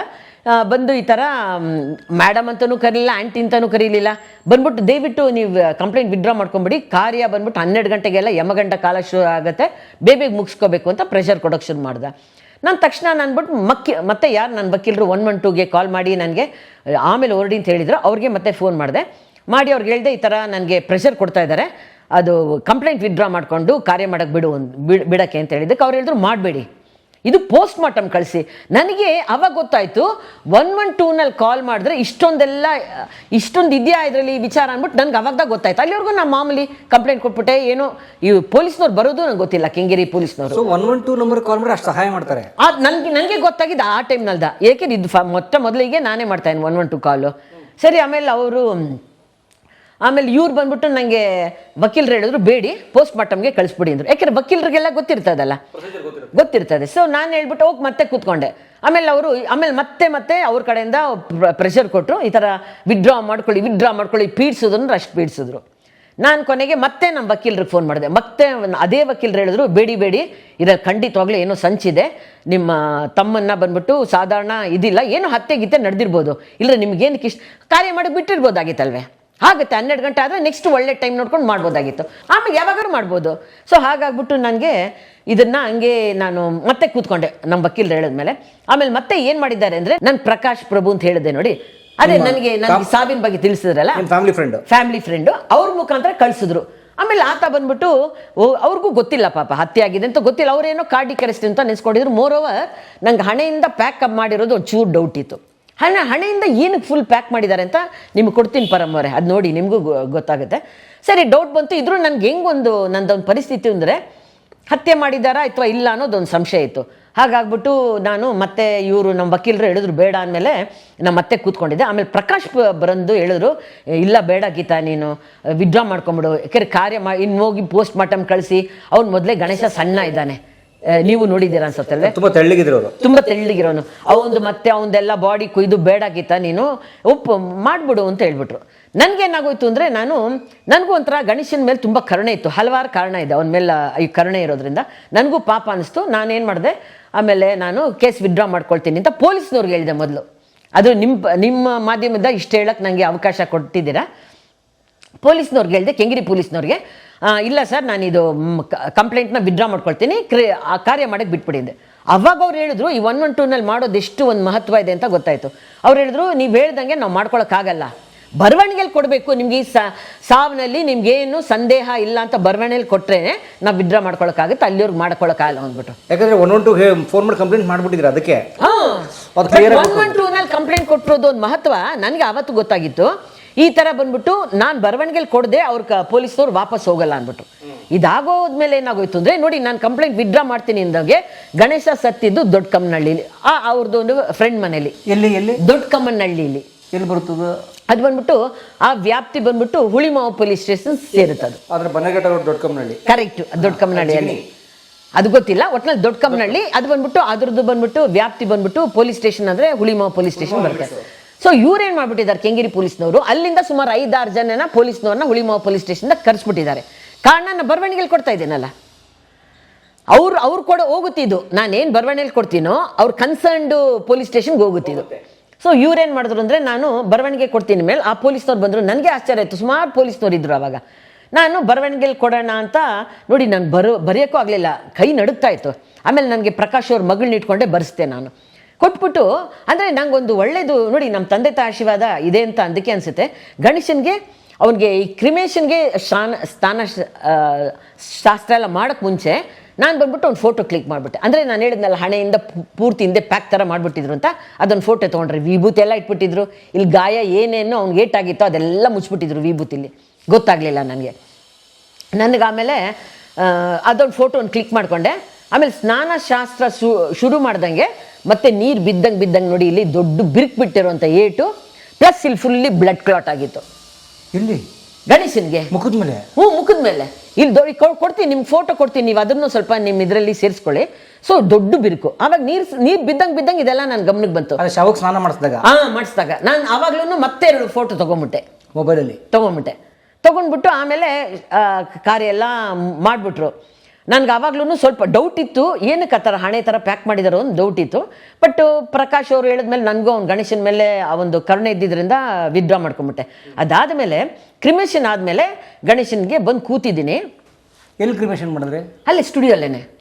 ಬಂದು ಈ ಥರ ಮ್ಯಾಡಮ್ ಅಂತಲೂ ಕರೀಲಿಲ್ಲ ಆಂಟಿ ಅಂತಲೂ ಕರೀಲಿಲ್ಲ. ಬಂದ್ಬಿಟ್ಟು ದಯವಿಟ್ಟು ನೀವು ಕಂಪ್ಲೇಂಟ್ ವಿಡ್ರಾ ಮಾಡ್ಕೊಂಬಿಡಿ. ಕಾರ್ಯ ಬಂದ್ಬಿಟ್ಟು ಹನ್ನೆರಡು ಗಂಟೆಗೆಲ್ಲ ಯಮಗಂಟ ಕಾಲ ಶುರು ಆಗುತ್ತೆ. ಬೇಬಿಗೆ ಮುಗಿಸ್ಕೋಬೇಕು ಅಂತ ಪ್ರೆಷರ್ ಕೊಡೋಕ್ಕೆ ಶುರು ಮಾಡ್ದೆ. ನಾನು ತಕ್ಷಣ ನಾನ್ಬಿಟ್ಟು ಮಕ್ಕಿ, ಮತ್ತೆ ಯಾರು ನನ್ನ ಬಕ್ಕಿಲ್ರು ಒನ್ ಒನ್ ಟೂಗೆ ಕಾಲ್ ಮಾಡಿ ನನಗೆ, ಆಮೇಲೆ ಹೊರಡಿ ಅಂತ ಹೇಳಿದ್ರು. ಅವ್ರಿಗೆ ಮತ್ತೆ ಫೋನ್ ಮಾಡಿದೆ. ಮಾಡಿ ಅವ್ರಿಗೆ ಹೇಳಿದೆ ಈ ಥರ ನನಗೆ ಪ್ರೆಷರ್ ಕೊಡ್ತಾ ಇದ್ದಾರೆ ಅದು ಕಂಪ್ಲೇಂಟ್ ವಿತ್ಡ್ರಾ ಮಾಡಿಕೊಂಡು ಕಾರ್ಯ ಮಾಡೋಕ್ಕೆ ಬಿಡು ಒಂದು, ಬಿಡ್, ಬಿಡಕ್ಕೆ ಅಂತ ಹೇಳಿದ್ದಕ್ಕೆ ಅವ್ರು ಹೇಳಿದ್ರು, ಮಾಡಬೇಡಿ. ಇದು ಪೋಸ್ಟ್ ಮಾರ್ಟಮ್ ಕಳಿಸಿ. ನನಗೆ ಅವಾಗ ಗೊತ್ತಾಯಿತು ಒನ್ ಒನ್ ಟೂನಲ್ಲಿ ಕಾಲ್ ಮಾಡಿದ್ರೆ ಇಷ್ಟೊಂದೆಲ್ಲ ಇಷ್ಟೊಂದು ಇದೆಯಾ ಇದರಲ್ಲಿ ವಿಚಾರ ಅಂದ್ಬಿಟ್ಟು ನನಗೆ ಅವಾಗದಾಗ ಗೊತ್ತಾಯ್ತು. ಅಲ್ಲಿವರೆಗೂ ನಾನು ಮಾಮೂಲಿ ಕಂಪ್ಲೇಂಟ್ ಕೊಟ್ಬಿಟ್ಟೆ ಏನು ಈ ಪೊಲೀಸ್ನವ್ರು ಬರೋದು ನಂಗೆ ಗೊತ್ತಿಲ್ಲ ಕೆಂಗೇರಿ ಪೊಲೀಸ್ನವರು. So one one two number call ಮಾಡಿ ಅಷ್ಟು ಸಹಾಯ ಮಾಡ್ತಾರೆ? ಅದು ನನಗೆ ನನಗೆ ಗೊತ್ತಾಗಿದ್ದು ಆ ಟೈಮ್ನಲ್ದ ಏಕೆ ಇದು ಮೊಟ್ಟ ಮೊದಲಿಗೆ ನಾನೇ ಮಾಡ್ತಾ ಇದ್ದೀನಿ ಒನ್ ಒನ್ ಟು ಕಾಲು ಸರಿ ಆಮೇಲೆ ಅವರು ಆಮೇಲೆ ಇವ್ರು ಬಂದ್ಬಿಟ್ಟು ನನಗೆ ವಕೀಲರು ಹೇಳಿದ್ರು ಬೇಡಿ ಪೋಸ್ಟ್ ಮಾರ್ಟಮ್ಗೆ ಕಳಿಸ್ಬಿಡಿ ಅಂದರು. ಯಾಕೆಂದ್ರೆ ವಕೀಲರಿಗೆಲ್ಲ ಗೊತ್ತಿರ್ತದಲ್ಲ? ಗೊತ್ತಿರ್ತದೆ. ಸೊ ನಾನು ಹೇಳ್ಬಿಟ್ಟು ಹೋಗಿ ಮತ್ತೆ ಕೂತ್ಕೊಂಡೆ. ಆಮೇಲೆ ಅವರು ಆಮೇಲೆ ಮತ್ತೆ ಮತ್ತೆ ಅವ್ರ ಕಡೆಯಿಂದ ಪ್ರೆಷರ್ ಕೊಟ್ಟರು ಈ ಥರ ವಿಡ್ರಾ ಮಾಡ್ಕೊಳ್ಳಿ ವಿಡ್ರಾ ಮಾಡ್ಕೊಳ್ಳಿ ಪೀಡ್ಸಿದ್ರು ಅಷ್ಟು ಪೀಡ್ಸಿದ್ರು. ನಾನು ಕೊನೆಗೆ ಮತ್ತೆ ನಮ್ಮ ವಕೀಲರಿಗೆ ಫೋನ್ ಮಾಡಿದೆ. ಮತ್ತೆ ಅದೇ ವಕೀಲರು ಹೇಳಿದ್ರು ಬೇಡಿ ಬೇಡಿ ಇರೋ ಖಂಡಿತವಾಗ್ಲೂ ಏನೋ ಸಂಚಿದೆ. ನಿಮ್ಮ ತಮ್ಮನ್ನ ಬಂದ್ಬಿಟ್ಟು ಸಾಧಾರಣ ಇದಿಲ್ಲ. ಏನೋ ಹತ್ಯೆ ಗೀತೆ ನಡೆದಿರ್ಬೋದು. ಇಲ್ಲ ನಿಮ್ಗೇನಕ್ಕೆ ಇಷ್ಟ ಕಾರ್ಯ ಮಾಡಿ ಬಿಟ್ಟಿರ್ಬೋದಾಗಿತ್ತಲ್ವೇ? ಆಗುತ್ತೆ ಹನ್ನೆರಡು ಗಂಟೆ ಆದರೆ ನೆಕ್ಸ್ಟ್ ಒಳ್ಳೆ ಟೈಮ್ ನೋಡ್ಕೊಂಡು ಮಾಡ್ಬೋದಾಗಿತ್ತು. ಆಮೇಲೆ ಯಾವಾಗಾದ್ರೂ ಮಾಡ್ಬೋದು. ಸೊ ಹಾಗಾಗ್ಬಿಟ್ಟು ನನಗೆ ಇದನ್ನ ಹಂಗೆ ನಾನು ಮತ್ತೆ ಕೂತ್ಕೊಂಡೆ ನಮ್ಮ ವಕೀಲರು ಹೇಳಿದ್ಮೇಲೆ ಆಮೇಲೆ ಮತ್ತೆ ಏನು ಮಾಡಿದ್ದಾರೆ ಅಂದರೆ ನಾನು ಪ್ರಕಾಶ್ ಪ್ರಭು ಅಂತ ಹೇಳಿದೆ ನೋಡಿ. ಅದೇ ನನಗೆ ನನಗೆ ಸಾವಿನ ಬಗ್ಗೆ ತಿಳಿಸಿದ್ರಲ್ಲ? ಫ್ಯಾಮಿಲಿ ಫ್ರೆಂಡ್ ಫ್ಯಾಮಿಲಿ ಫ್ರೆಂಡು ಅವ್ರ ಮುಖಾಂತರ ಕಳಿಸಿದ್ರು. ಆಮೇಲೆ ಆತ ಬಂದ್ಬಿಟ್ಟು ಅವ್ರಿಗೂ ಗೊತ್ತಿಲ್ಲ ಪಾಪ ಹತ್ಯೆ ಆಗಿದೆ ಅಂತ ಗೊತ್ತಿಲ್ಲ. ಅವರೇನೋ ಕಾಡಿ ಕರೆಸ್ತೀನಿ ಅಂತ ನೆನೆಸ್ಕೊಂಡಿದ್ರು. ಮೋರ್ ಓವರ್ ನಂಗೆ ಹಣೆಯಿಂದ ಪ್ಯಾಕ್ ಅಪ್ ಮಾಡಿರೋದು ಒಂದು ಚೂರು ಡೌಟ್ ಇತ್ತು. ಹಣ, ಹಣೆಯಿಂದ ಏನಕ್ಕೆ ಫುಲ್ ಪ್ಯಾಕ್ ಮಾಡಿದ್ದಾರೆ ಅಂತ ನಿಮ್ಗೆ ಕೊಡ್ತೀನಿ ಪರಮ್ಮವರೆ ಅದು ನೋಡಿ ನಿಮಗೂ ಗೊತ್ತಾಗುತ್ತೆ. ಸರಿ ಡೌಟ್ ಬಂತು. ಇದ್ರೂ ನನಗೆ ಹೆಂಗೊಂದು ನಂದೊಂದು ಪರಿಸ್ಥಿತಿ ಅಂದರೆ ಹತ್ಯೆ ಮಾಡಿದ್ದಾರಾ ಅಥವಾ ಇಲ್ಲ ಅನ್ನೋದೊಂದು ಸಂಶಯ ಇತ್ತು. ಹಾಗಾಗ್ಬಿಟ್ಟು ನಾನು ಮತ್ತೆ ಇವರು ನಮ್ಮ ವಕೀಲರು ಹೇಳಿದ್ರು, ಬೇಡ ಅಂದಮೇಲೆ ನಾನು ಮತ್ತೆ ಕೂತ್ಕೊಂಡಿದ್ದೆ. ಆಮೇಲೆ ಪ್ರಕಾಶ್ ಬರಂದು ಹೇಳಿದ್ರು ಇಲ್ಲ, ಬೇಡ ಗೀತಾ, ನೀನು ವಿಡ್ರಾ ಮಾಡ್ಕೊಂಬಿಡು. ಯಾಕೆಂದ್ರೆ ಕಾರ್ಯ ಮಾ ಇನ್ನು ಹೋಗಿ ಪೋಸ್ಟ್ ಮಾರ್ಟಮ್ ಕಳಿಸಿ. ಅವ್ನು ಮೊದಲೇ ಗಣೇಶ ಸಣ್ಣ ಇದ್ದಾನೆ. ನೀವು ನೋಡಿದ್ದೀರಾ ಅನ್ಸುತ್ತಲ್ವೇ? ತುಂಬಾ ತೆಳ್ಳಗಿದ್ರು ತುಂಬಾ ತೆಳ್ಳಗಿರೋನು. ಅವಂದು ಮತ್ತೆ ಅವಂದೆಲ್ಲ ಬಾಡಿ ಕೊಯ್ದು ಬೇಡಾಗಿತ್ತ ನೀನು? ಉಪ್ಪು ಮಾಡ್ಬಿಡು ಅಂತ ಹೇಳ್ಬಿಟ್ರು. ನನ್ಗೇನಾಗೋಯ್ತು ಅಂದ್ರೆ ನಾನು ನನಗೂ ಒಂಥರ ಗಣೇಶನ ಮೇಲೆ ತುಂಬಾ ಕರುಣೆ ಇತ್ತು. ಹಲವಾರು ಕಾರಣ ಇದೆ ಅವನ ಮೇಲೆ ಈ ಕರುಣೆ ಇರೋದ್ರಿಂದ. ನನಗೂ ಪಾಪ ಅನಿಸ್ತು. ನಾನೇನು ಮಾಡಿದೆ? ಆಮೇಲೆ ನಾನು ಕೇಸ್ ವಿಡ್ರಾ ಮಾಡ್ಕೊಳ್ತೀನಿ ಅಂತ ಪೊಲೀಸ್ನವ್ರಿಗೆ ಹೇಳಿದೆ ಮೊದಲು. ಅದು ನಿಮ್ಮ ನಿಮ್ಮ ಮಾಧ್ಯಮದ ಇಷ್ಟು ಹೇಳಕ್ಕೆ ನನಗೆ ಅವಕಾಶ ಕೊಟ್ಟಿದ್ದೀರಾ? ಪೊಲೀಸ್ನವ್ರಿಗೆ ಹೇಳಿದೆ ಕೆಂಗಿರಿ ಪೊಲೀಸ್ನವ್ರಿಗೆ. ಇಲ್ಲ ಸರ್ ನಾನಿದು ಕಂಪ್ಲೇಂಟ್ನ ವಿಡ್ರಾ ಮಾಡ್ಕೊಳ್ತೀನಿ. ಕ್ರಿ ಆ ಕಾರ್ಯ ಮಾಡಕ್ಕೆ ಬಿಟ್ಬಿಟ್ಟಿದ್ದೆ. ಅವಾಗ ಅವ್ರು ಹೇಳಿದ್ರು ಈ ಒನ್ ಒನ್ ಟೂನಲ್ಲಿ ಮಾಡೋದು ಎಷ್ಟು ಒಂದು ಮಹತ್ವ ಇದೆ ಅಂತ ಗೊತ್ತಾಯ್ತು. ಅವ್ರು ಹೇಳಿದ್ರು ನೀವು ಹೇಳ್ದಂಗೆ ನಾವು ಮಾಡ್ಕೊಳಕ್ಕಾಗಲ್ಲ ಬರವಣಿಗೆಯಲ್ಲಿ ಕೊಡಬೇಕು ನಿಮ್ಗೆ ಈ ಸಾ- ಸಾವನಲ್ಲಿ ನಿಮ್ಗೇನು ಸಂದೇಹ ಇಲ್ಲ ಅಂತ ಬರವಣಿಗೆಯಲ್ಲಿ ಕೊಟ್ಟರೆ ನಾವು ವಿಡ್ರಾ ಮಾಡ್ಕೊಳಕ್ಕಾಗುತ್ತೆ ಅಲ್ಲಿವ್ರಿಗೆ ಮಾಡ್ಕೊಳಕ್ಕಾಗಲ್ಲ ಅಂದ್ಬಿಟ್ಟು ಯಾಕಂದ್ರೆ ಒನ್ ಒನ್ ಟು ಫೋನ್ ಮಾಡಿ ಕಂಪ್ಲೇಂಟ್ ಮಾಡ್ಬಿಟ್ಟಿದ್ರು ಅದಕ್ಕೆ? ಒನ್ ಒನ್ ಟೂನಲ್ಲಿ ಕಂಪ್ಲೇಂಟ್ ಕೊಟ್ಟಿರೋದು ಒಂದು ಮಹತ್ವ ನನಗೆ ಆವತ್ತು ಗೊತ್ತಾಗಿತ್ತು. ಈ ತರ ಬಂದ್ಬಿಟ್ಟು ನಾನು ಬರವಣಿಗೆಲಿ ಕೊಡದೆ ಅವ್ರ ಕ- ಪೊಲೀಸ್ನವ್ರು ವಾಪಸ್ ಹೋಗಲ್ಲ ಅಂದ್ಬಿಟ್ಟು ಇದಾಗೋದ್ಮೇಲೆ ಏನಾಗೋಯ್ತು ಅಂದ್ರೆ ನೋಡಿ ನಾನು ಕಂಪ್ಲೇಂಟ್ ವಿಡ್ರಾ ಮಾಡ್ತೀನಿ ಅಂದಾಗೆ ಗಣೇಶ ಸತ್ತಿದ್ದು ದೊಡ್ಡ ಕಮ್ಮನಹಳ್ಳಿಲಿ ಆ ಅವ್ರದ್ದು ಒಂದು ಫ್ರೆಂಡ್ ಮನೇಲಿ. ಎಲ್ಲಿ ಎಲ್ಲಿ? ದೊಡ್ಡ ಕಮ್ಮನಹಳ್ಳಿಲಿ ಎಲ್ಲಿ ಬರುತ್ತದು? ಅದು ಬಂದ್ಬಿಟ್ಟು ಆ ವ್ಯಾಪ್ತಿ ಬಂದ್ಬಿಟ್ಟು ಹುಳಿಮಾವು ಪೊಲೀಸ್ ಸ್ಟೇಷನ್ ಸೇರುತ್ತೆ ಅದು ಆದ್ರೆ ದೊಡ್ಡ ಕಮ್ಮನಹಳ್ಳಿ ಕರೆಕ್ಟ್ ದೊಡ್ಡ ಕಮ್ಮನಹಳ್ಳಿಯಲ್ಲಿ ಅದು ಗೊತ್ತಿಲ್ಲ ಒಟ್ಟಿನಲ್ಲಿ ದೊಡ್ಡ ಕಮ್ಮನಹಳ್ಳಿ ಅದು ಬಂದ್ಬಿಟ್ಟು ಅದ್ರದ್ದು ಬಂದ್ಬಿಟ್ಟು ವ್ಯಾಪ್ತಿ ಬಂದ್ಬಿಟ್ಟು ಪೊಲೀಸ್ ಸ್ಟೇಷನ್ ಅಂದ್ರೆ ಹುಳಿಮಾವು ಪೊಲೀಸ್ ಸ್ಟೇಷನ್ ಬರುತ್ತೆ. ಸೊ ಇವ್ರೇನ್ ಮಾಡ್ಬಿಟ್ಟಿದ್ದಾರೆ? ಕೆಂಗಿರಿ ಪೊಲೀಸ್ನವರು. ಅಲ್ಲಿಂದ ಸುಮಾರು ಐದಾರು ಜನನ ಪೊಲೀಸ್ನವ್ರನ್ನ ಹುಳಿಮಾವ ಪೊಲೀಸ್ ಸ್ಟೇಷನ್ ಕರೆಸ್ಬಿಟ್ಟಿದ್ದಾರೆ. ಕಾರಣ ನಾನು ಬರವಣಿಗೆಯಲ್ಲಿ ಕೊಡ್ತಾ ಇದ್ದೀನಲ್ಲ? ಅವ್ರು ಅವ್ರು ಕೊಡೋ ಹೋಗುತ್ತಿದ್ದು. ನಾನೇನು ಬರವಣಿಗೆಯಲ್ಲಿ ಕೊಡ್ತೀನೋ, ಅವ್ರು ಕನ್ಸರ್ನ್ಡ್ ಪೊಲೀಸ್ ಸ್ಟೇಷನ್ಗೆ ಹೋಗುತ್ತಿದ್ದು. ಸೊ ಇವ್ರೇನು ಮಾಡಿದ್ರು ಅಂದರೆ ನಾನು ಬರವಣಿಗೆ ಕೊಡ್ತೀನಿ ಮೇಲೆ ಆ ಪೊಲೀಸ್ನವ್ರು ಬಂದರು. ನನಗೆ ಆಶ್ಚರ್ಯ ಆಯಿತು. ಸುಮಾರು ಪೊಲೀಸ್ನವ್ರು ಇದ್ರು ಅವಾಗ. ನಾನು ಬರವಣಿಗೆಲಿ ಕೊಡೋಣ ಅಂತ ನೋಡಿ ನಾನು ಬರೋ, ಬರೆಯೋಕ್ಕೂ ಆಗಲಿಲ್ಲ. ಕೈ ನಡುಗ್ತಾ ಇತ್ತು. ಆಮೇಲೆ ನನಗೆ ಪ್ರಕಾಶ್ ಅವ್ರ ಮಗಳನ್ನ ಇಟ್ಕೊಂಡೆ ಬರೆಸ್ದೆ ನಾನು. ಕೊಟ್ಬಿಟ್ಟು, ಅಂದರೆ ನಂಗೊಂದು ಒಳ್ಳೇದು, ನೋಡಿ ನಮ್ಮ ತಂದೆ ತಾಯಿ ಆಶೀರ್ವಾದ ಇದೆ ಅಂತ ಅದಕ್ಕೆ ಅನಿಸುತ್ತೆ. ಗಣೇಶನಿಗೆ, ಅವನಿಗೆ ಈ ಕ್ರಿಮೇಶನ್ಗೆ ಶಾನ, ಸ್ಥಾನ ಶಾಸ್ತ್ರ ಎಲ್ಲ ಮಾಡೋಕ್ಕೆ ಮುಂಚೆ ನಾನು ಬಂದ್ಬಿಟ್ಟು ಒಂದು ಫೋಟೋ ಕ್ಲಿಕ್ ಮಾಡಿಬಿಟ್ಟೆ. ಅಂದರೆ ನಾನು ಹೇಳಿದ್ನಲ್ಲ, ಹಣೆಯಿಂದ ಪೂರ್ತಿ ಹಿಂದೆ ಪ್ಯಾಕ್ ಥರ ಮಾಡಿಬಿಟ್ಟಿದ್ರು ಅಂತ. ಅದೊಂದು ಫೋಟೋ ತೊಗೊಂಡ್ರೆ ವಿಭೂತಿ ಎಲ್ಲ ಇಟ್ಬಿಟ್ಟಿದ್ರು. ಇಲ್ಲಿ ಗಾಯ ಏನೇನೋ ಅವ್ನಿಗೆ ಏಟಾಗಿತ್ತೋ ಅದೆಲ್ಲ ಮುಚ್ಚಿಬಿಟ್ಟಿದ್ರು ವಿಭೂತಿಲಿ. ಗೊತ್ತಾಗಲಿಲ್ಲ ನನಗೆ. ನನಗೆ ಆಮೇಲೆ ಅದೊಂದು ಫೋಟೋ ಒಂದು ಕ್ಲಿಕ್ ಮಾಡಿಕೊಂಡೆ. ಆಮೇಲೆ ಸ್ನಾನ ಶಾಸ್ತ್ರ ಶುರು ಮಾಡ್ದಂಗೆ ಮತ್ತೆ ನೀರು ಬಿದ್ದಂಗೆ ಬಿದ್ದಂಗೆ ನೋಡಿ ಇಲ್ಲಿ ದೊಡ್ಡ ಬಿರುಕು ಬಿಟ್ಟಿರುವಂಥ ಏಟು ಪ್ಲಸ್ ಇಲ್ಲಿ ಫುಲ್ಲಿ ಬ್ಲಡ್ ಕ್ಲಾಟ್ ಆಗಿತ್ತು. ಇಲ್ಲಿ ಗಣೇಶನ್ಗೆ. ಮುಖದ ಮೇಲೆ? ಹ್ಞೂ ಮುಖದ ಮೇಲೆ. ಇಲ್ಲಿ ದೊಡ್ಡ ಕೊಡ್ತೀನಿ ನಿಮ್ಗೆ ಫೋಟೋ ಕೊಡ್ತೀನಿ ನೀವು ಅದನ್ನು ಸ್ವಲ್ಪ ನಿಮ್ಮ ಇದರಲ್ಲಿ ಸೇರಿಸ್ಕೊಳ್ಳಿ. ಸೊ ದೊಡ್ಡ ಬಿರುಕು. ಆವಾಗ ನೀರು ನೀರು ಬಿದ್ದಂಗೆ ಬಿದ್ದಂಗೆ ಇದೆಲ್ಲ ನಾನು ಗಮನಕ್ಕೆ ಬಂತು. ಅದೇ ಶವಕ್ಕೆ ಸ್ನಾನ ಮಾಡಿಸಿದಾಗ? ಹಾ ಮಾಡಿಸಿದಾಗ. ನಾನು ಆವಾಗ್ಲೂ ಮತ್ತೆ ಎರಡು ಫೋಟೋ ತೊಗೊಂಬಿಟ್ಟೆ. ಮೊಬೈಲಲ್ಲಿ ತೊಗೊಂಬಿಟ್ಟೆ. ತೊಗೊಂಡ್ಬಿಟ್ಟು ಆಮೇಲೆ ಕಾರ್ಯ ಎಲ್ಲ ಮಾಡಿಬಿಟ್ರು. ನನಗೆ ಆವಾಗ್ಲೂ ಸ್ವಲ್ಪ ಡೌಟ್ ಇತ್ತು. ಏನಕ್ಕೆ ಆ ಥರ ಹಣೆ ಥರ ಪ್ಯಾಕ್ ಮಾಡಿದಾರೆ ಒಂದು ಡೌಟ್ ಇತ್ತು. ಬಟ್ ಪ್ರಕಾಶ್ ಅವರು ಹೇಳಿದ್ಮೇಲೆ ನನಗೂ ಅವ್ನು ಗಣೇಶನ ಮೇಲೆ ಆ ಒಂದು ಕರುಣೆ ಇದ್ದಿದ್ದರಿಂದ ವಿತ್ಡ್ರಾ ಮಾಡ್ಕೊಂಬಿಟ್ಟೆ. ಅದಾದಮೇಲೆ ಕ್ರಿಮೇಷನ್ ಆದಮೇಲೆ ಗಣೇಶನ್ಗೆ ಬಂದು ಕೂತಿದ್ದೀನಿ. ಎಲ್ಲಿ ಕ್ರಿಮೇಷನ್ ಮಾಡಿದ್ರೆ? ಅಲ್ಲಿ ಸ್ಟುಡಿಯೋಲ್ಲೇನೆ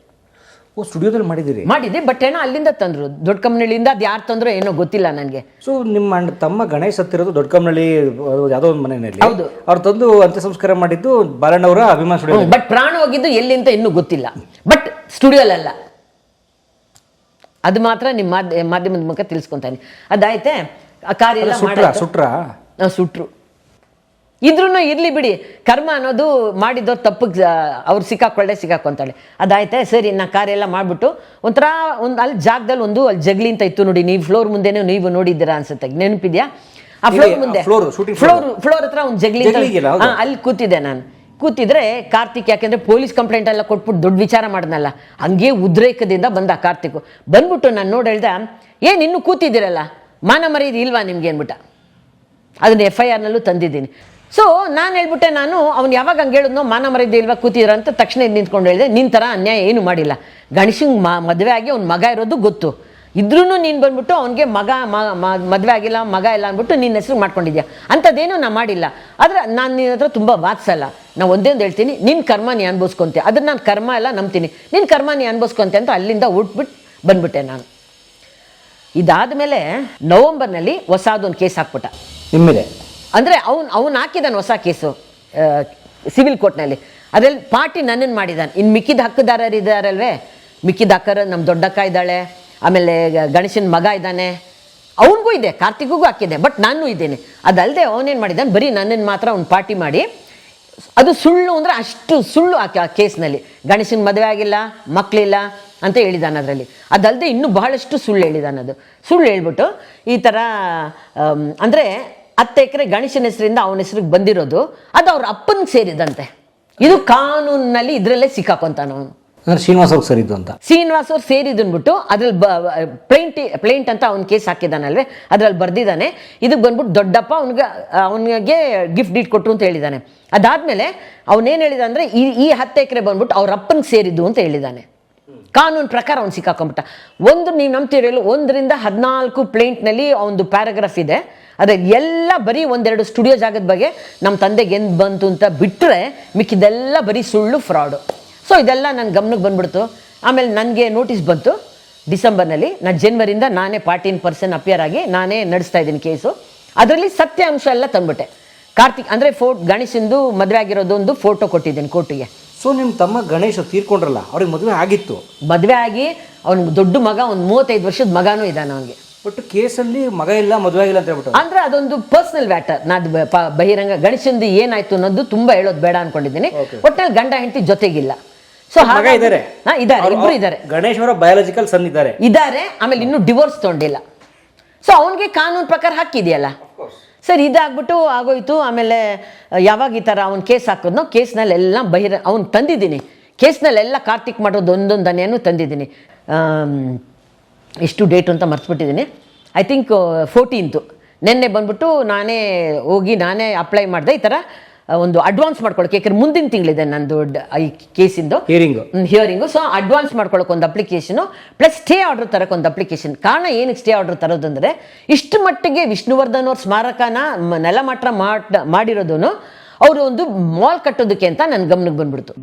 ಓ ಸ್ಟುಡಿಯೋದಲ್ಲಿ ಮಾಡಿದಿರಿ ಮಾಡಿದ್ದೆ ಬಟ್ ಏನೋ ಅಲ್ಲಿಂದ ತಂದರು. ದೊಡ್ಡ ಕಂಪ್ನಿಲಿಂದ ಅದು ಯಾರು ತಂದ್ರೋ ಏನೋ ಗೊತ್ತಿಲ್ಲ ನನಗೆ. ಸೊ ನಿಮ್ಮ ಅಣ್ಣ ತಮ್ಮ ಗಣೇಶ್ ಹತ್ತಿರೋದು ದೊಡ್ಡ ಅದು ಯಾವುದೋ ಒಂದು ಮನೆಯಲ್ಲಿ. ಹೌದು. ಅವ್ರು ತಂದು ಅಂತ್ಯಸಂಸ್ಕಾರ ಮಾಡಿದ್ದು ಬಾಲಣ್ಣವರ ಅಭಿಮಾನ ಸ್ಟುಡಿಯೋ ಬಟ್ ಪ್ರಾಣ ಹೋಗಿದ್ದು ಎಲ್ಲಿ ಅಂತ ಇನ್ನೂ ಗೊತ್ತಿಲ್ಲ. ಬಟ್ ಸ್ಟುಡಿಯೋಲಲ್ಲ ಅದು ಮಾತ್ರ ನಿಮ್ಮ ಮಾಧ್ಯಮದ ಮುಖ ತಿಳಿಸ್ಕೊತಾನೆ ಅದಾಯ್ತೆ? ಆ ಕಾರ್ಯ ಸುಟ್ರ. ಸುಟ್ರ. ಸುಟ್ರು. ಇದ್ರೂ ಇರ್ಲಿ ಬಿಡಿ. ಕರ್ಮ ಅನ್ನೋದು ಮಾಡಿದವ್ರು ತಪ್ಪಿಗೆ ಅವ್ರು ಸಿಕ್ಕಾಕೊಳ್ಳೆ ಸಿಕ್ಕಾಕೊಂತಾಳೆ ಅದಾಯ್ತೆ ಸರಿ ನಾ ಕಾರ್ಯ ಎಲ್ಲ ಮಾಡಿಬಿಟ್ಟು ಒಂಥರ ಒಂದು ಅಲ್ಲಿ ಜಾಗದಲ್ಲಿ ಒಂದು ಅಲ್ಲಿ ಜಗ್ಲಿ ಅಂತ ಇತ್ತು ನೋಡಿ. ನೀವು ಫ್ಲೋರ್ ಮುಂದೆನೇ ನೀವು ನೋಡಿದ್ದೀರಾ ಅನ್ಸುತ್ತೆ. ನೆನಪಿದ್ಯಾ? ಆ ಫ್ಲೋರ್ ಮುಂದೆ. ಫ್ಲೋರ್ ಫ್ಲೋರ್ ಹತ್ರ ಒಂದು ಜಗ್ಲಿ ಅಲ್ಲಿ ಕೂತಿದ್ದೆ ನಾನು. ಕೂತಿದ್ರೆ ಕಾರ್ತಿಕ್ ಯಾಕೆಂದ್ರೆ ಪೊಲೀಸ್ ಕಂಪ್ಲೇಂಟ್ ಎಲ್ಲ ಕೊಟ್ಬಿಟ್ಟು ದೊಡ್ಡ ವಿಚಾರ ಮಾಡ್ನಲ್ಲ ಹಂಗೆ ಉದ್ರೇಕದಿಂದ ಬಂದ ಕಾರ್ತಿಕ್. ಬಂದ್ಬಿಟ್ಟು ನಾನು ನೋಡಿ ಹೇಳ್ದೆ ಏನ್ ಇನ್ನು ಕೂತಿದ್ದೀರಲ್ಲ? ಮಾನ ಮರ್ಯಾದೆ ಇಲ್ವಾ ನಿಮ್ಗೆ ಅಂದ್ಬಿಟ್ಟ. ಅದನ್ನ ಎಫ್ ಐ ಆರ್ನಲ್ಲೂ ತಂದಿದ್ದೀನಿ. ಸೊ ನಾನು ಹೇಳ್ಬಿಟ್ಟೆ ನಾನು, ಅವ್ನು ಯಾವಾಗ ಹಂಗೆ ಹೇಳಿದ್ನೋ, ಮಾನ ಮರ್ಯಾದೆ ಇಲ್ವಾ ಕೂತಿದ್ರ ಅಂತ ತಕ್ಷಣ ಇದು ನಿಂತ್ಕೊಂಡು ಹೇಳಿದೆ ನಿನ್ನ ಥರ ಅನ್ಯಾಯ ಏನು ಮಾಡಿಲ್ಲ. ಗಣೇಶಂಗೆ ಮ, ಮದುವೆ ಆಗಿ ಅವ್ನ ಮಗ ಇರೋದು ಗೊತ್ತು. ಇದ್ರೂ ನೀನು ಬಂದ್ಬಿಟ್ಟು ಅವನಿಗೆ ಮಗ ಮದುವೆ ಆಗಿಲ್ಲ, ಮಗ ಇಲ್ಲ ಅಂದ್ಬಿಟ್ಟು ನಿನ್ನ ಹೆಸರು ಮಾಡ್ಕೊಂಡಿದ್ಯಾ? ಅಂಥದ್ದೇನು ನಾನು ಮಾಡಿಲ್ಲ. ಆದರೆ ನಾನು ನಿನ್ನ ಹತ್ರ ತುಂಬ ವಾತ್ಸಲ್ಲ ನಾನು ಒಂದೇ ಒಂದು ಹೇಳ್ತೀನಿ ನಿನ್ನ ಕರ್ಮ ನೀ ಅನ್ಭವಿಸ್ಕೊಂತೆ. ಅದನ್ನ ನಾನು ಕರ್ಮ ಎಲ್ಲ ನಂಬ್ತೀನಿ. ನಿನ್ನ ಕರ್ಮ ನೀ ಅನ್ಭವಿಸ್ಕೊಂತೆ ಅಂತ ಅಲ್ಲಿಂದ ಉಟ್ಬಿಟ್ಟು ಬಂದ್ಬಿಟ್ಟೆ ನಾನು. ಇದಾದ ಮೇಲೆ ನವಂಬರ್ನಲ್ಲಿ ಹೊಸದೊಂದು ಕೇಸ್ ಹಾಕ್ಬಿಟ್ಟ. ನಿಮ್ಮ ಮೇಲೆ ಅಂದರೆ ಅವ್ನು ಅವ್ನು ಹಾಕಿದ್ದಾನೆ ಹೊಸ ಕೇಸು ಸಿವಿಲ್ ಕೋರ್ಟ್ನಲ್ಲಿ. ಅದ್ರಲ್ಲಿ ಪಾರ್ಟಿ ನನ್ನನ್ನು ಮಾಡಿದ್ದಾನೆ ಇನ್ನು ಮಿಕ್ಕಿದ ಹಕ್ಕುದಾರರು ಇದ್ದಾರಲ್ವೇ ಮಿಕ್ಕಿದ ಹಕ್ಕರ ನಮ್ಮ ದೊಡ್ಡಕ್ಕ ಇದ್ದಾಳೆ, ಆಮೇಲೆ ಗಣೇಶನ ಮಗ ಇದ್ದಾನೆ. ಅವನಿಗೂ ಇದೆ, ಕಾರ್ತಿಕ್ಗೂ ಹಾಕಿದೆ, ಬಟ್ ನಾನು ಇದ್ದೇನೆ. ಅದಲ್ಲದೆ ಅವನೇನು ಮಾಡಿದ್ದಾನೆ ಬರೀ ನನ್ನನ್ನು ಮಾತ್ರ ಅವ್ನು ಪಾರ್ಟಿ ಮಾಡಿ, ಅದು ಸುಳ್ಳು ಅಂದರೆ ಅಷ್ಟು ಸುಳ್ಳು ಆ ಆ ಕೇಸ್ನಲ್ಲಿ. ಗಣೇಶನ ಮದುವೆ ಆಗಿಲ್ಲ ಮಕ್ಕಳಿಲ್ಲ ಅಂತ ಹೇಳಿದಾನೆ ಅದರಲ್ಲಿ. ಅದಲ್ಲದೆ ಇನ್ನೂ ಬಹಳಷ್ಟು ಸುಳ್ಳು ಹೇಳಿದಾನೆ ಅದು. ಸುಳ್ಳು ಹೇಳ್ಬಿಟ್ಟು ಈ ಥರ ಅಂದರೆ ಹತ್ತು ಎಕರೆ ಗಣೇಶನ ಹೆಸರಿಂದ ಅವನ ಹೆಸರಿಗೆ ಬಂದಿರೋದು ಅದು ಅವ್ರ ಅಪ್ಪನ ಸೇರಿದಂತೆ. ಇದು ಕಾನೂನಿನಲ್ಲಿ ಇದರಲ್ಲೇ ಸಿಕ್ಕಾಕೊಂತಾನ ಅವನು. ಅಂದ್ರೆ ಶ್ರೀನಿವಾಸ್ ಅವ್ರಿಗೆ ಸೇರಿದ್ದು ಅಂತ. ಶ್ರೀನಿವಾಸ್ ಅವ್ರು ಸೇರಿದನ್ಬಿಟ್ಟು ಅದ್ರಲ್ಲಿ ಬ ಪ್ಲೇಂಟ್ ಪ್ಲೇಂಟ್ ಅಂತ ಅವ್ನ ಕೇಸ್ ಹಾಕಿದ್ದಾನಲ್ವೇ ಅದ್ರಲ್ಲಿ ಬರ್ದಿದ್ದಾನೆ. ಇದಕ್ಕೆ ಬಂದ್ಬಿಟ್ಟು ದೊಡ್ಡಪ್ಪ ಅವ್ನಿಗೆ ಅವನಿಗೆ ಗಿಫ್ಟ್ ಡೀಟ್ ಕೊಟ್ಟರು ಅಂತ ಹೇಳಿದ್ದಾನೆ ಅದಾದ್ಮೇಲೆ ಅವನೇನು ಹೇಳಿದ ಅಂದರೆ ಈ ಈ ಹತ್ತು ಎಕರೆ ಬಂದ್ಬಿಟ್ಟು ಅವ್ರ ಅಪ್ಪನಿಗೆ ಸೇರಿದ್ದು ಅಂತ ಹೇಳಿದ್ದಾನೆ ಕಾನೂನು ಪ್ರಕಾರ ಅವ್ನು ಸಿಕ್ಕಾಕೊಂಬಿಟ್ಟ. ಒಂದು ನೀವು ನಂಬ್ತೀರಲ್ಲ ಒಂದರಿಂದ ಹದಿನಾಲ್ಕು ಪ್ಲೇಂಟ್ನಲ್ಲಿ ಒಂದು ಪ್ಯಾರಾಗ್ರಾಫ್ ಇದೆ. ಅದೇ ಎಲ್ಲ ಬರೀ ಒಂದೆರಡು ಸ್ಟುಡಿಯೋ ಜಾಗದ ಬಗ್ಗೆ ನಮ್ಮ ತಂದೆಗೆ ಎಂದು ಬಂತು ಅಂತ ಬಿಟ್ಟರೆ ಮಿಕ್ಕಿದೆಲ್ಲ ಬರೀ ಸುಳ್ಳು ಫ್ರಾಡು ಸೊ ಇದೆಲ್ಲ ನನ್ನ ಗಮನಕ್ಕೆ ಬಂದ್ಬಿಡ್ತು. ಆಮೇಲೆ ನನಗೆ ನೋಟಿಸ್ ಬಂತು. ಡಿಸೆಂಬರ್ನಲ್ಲಿ ನಾನು ಜನ್ವರಿಂದ ನಾನೇ ಪಾರ್ಟಿನ್ ಪರ್ಸನ್ ಅಪಿಯರ್ ಆಗಿ ನಾನೇ ನಡೆಸ್ತಾ ಇದ್ದೀನಿ ಕೇಸು ಅದರಲ್ಲಿ ಸತ್ಯ ಅಂಶ ಎಲ್ಲ ತಂದ್ಬಿಟ್ಟೆ. ಕಾರ್ತಿಕ್ ಅಂದರೆ ಫೋ ಗಣೇಶಂದು ಮದುವೆ ಆಗಿರೋದೊಂದು ಫೋಟೋ ಕೊಟ್ಟಿದ್ದೀನಿ ಕೋರ್ಟಿಗೆ. ಸೊ ನಿಮ್ಮ ತಮ್ಮ ಗಣೇಶ ತೀರ್ಕೊಂಡ್ರಲ್ಲ ಅವ್ರಿಗೆ ಮದುವೆ ಆಗಿತ್ತು. ಮದುವೆ ಆಗಿ ಅವ್ನಿಗೆ ದೊಡ್ಡ ಮಗ ಒಂದು ಮೂವತ್ತೈದು ವರ್ಷದ ಮಗನೂ ಇದ್ದಾನೆ ಅವನಿಗೆ. ಬಟ್ ಕೇಸಲ್ಲಿ ಮಗ ಇಲ್ಲ ಮದುವೆ ಇಲ್ಲ ಅಂತ ಹೇಳ್ಬಿಟ್ಟು. ಅಂದ್ರೆ ಅದೊಂದು ಪರ್ಸನಲ್ ವ್ಯಾಟರ್ ನಾದು ಬ- ಪ- ಬಹಿರಂಗ ಗಣೇಶಂದು ಏನಾಯ್ತು ಅನ್ನೋದು ತುಂಬಾ ಹೇಳೋದು ಬೇಡ ಅನ್ಕೊಂಡಿದ್ದೀನಿ. ಒಟ್ಟಿನಲ್ಲಿ ಗಂಡ ಹೆಂಡತಿ ಜೊತೆಗಿಲ್ಲ. ಸೊ ಮಗ ಇದ್ದಾರೆ ಇದ್ದಾರೆ ಇಬ್ರು ಇದ್ದಾರೆ ಗಣೇಶ್ ಅವರ ಬಯಾಲಜಿಕಲ್ ಸನ್ ಇದ್ದಾರೆ. ಇದ್ದಾರೆ ಆಮೇಲೆ ಇನ್ನೂ ಡಿವೋರ್ಸ್ ತೊಗೊಂಡಿಲ್ಲ. ಸೊ ಅವನಿಗೆ ಕಾನೂನು ಪ್ರಕಾರ ಹಾಕಿದೆಯಲ್ಲ ಸರ್ ಇದಾಗ್ಬಿಟ್ಟು ಆಗೋಯ್ತು. ಆಮೇಲೆ ಯಾವಾಗ ಈ ಥರ ಅವ್ನು ಕೇಸ್ ಹಾಕಿದ್ನೋ ಕೇಸ್ನಲ್ಲೆಲ್ಲ ಬಹಿರ ಅವ್ನು ತಂದಿದ್ದೀನಿ. ಕೇಸ್ನಲ್ಲೆಲ್ಲ ಕಾರ್ತಿಕ್ ಮಾಡೋದು ಒಂದೊಂದು ದನೆಯನ್ನು ತಂದಿದ್ದೀನಿ. ಆಮ್, ಎಷ್ಟು ಡೇಟು ಅಂತ ಮರ್ತ್ಬಿಟ್ಟಿದ್ದೀನಿ. ಐ ಥಿಂಕ್ ಫೋರ್ಟೀನ್ತು ನಿನ್ನೆ ಬಂದ್ಬಿಟ್ಟು ನಾನೇ ಹೋಗಿ ನಾನೇ ಅಪ್ಲೈ ಮಾಡಿದೆ. ಈ ಥರ ಒಂದು ಅಡ್ವಾನ್ಸ್ ಮಾಡ್ಕೊಳಕ್ಕೆ ಯಾಕಂದ್ರೆ ಮುಂದಿನ ತಿಂಗಳಿದೆ ನಂದು ಈ ಕೇಸಿಂದು ಹಿಯರಿಂಗು ಹಿಯರಿಂಗು ಸೊ ಅಡ್ವಾನ್ಸ್ ಮಾಡ್ಕೊಳಕ್ಕೆ ಒಂದು ಅಪ್ಲಿಕೇಶನು ಪ್ಲಸ್ ಸ್ಟೇ ಆರ್ಡರ್ ತರಕ್ಕೆ ಒಂದು ಅಪ್ಲಿಕೇಶನ್ ಕಾರಣ ಏನಕ್ಕೆ ಸ್ಟೇ ಆರ್ಡರ್ ತರೋದಂದರೆ ಇಷ್ಟು ಮಟ್ಟಿಗೆ ವಿಷ್ಣುವರ್ಧನ್ ಅವ್ರ ಸ್ಮಾರಕನ ನೆಲಮಟ್ಟ ಮಾಡ್ ಮಾಡಿರೋದನ್ನು ಅವರು ಒಂದು ಮಾಲ್ ಕಟ್ಟೋದಕ್ಕೆ ಅಂತ ನನ್ನ ಗಮನಕ್ಕೆ ಬಂದ್ಬಿಡ್ತು.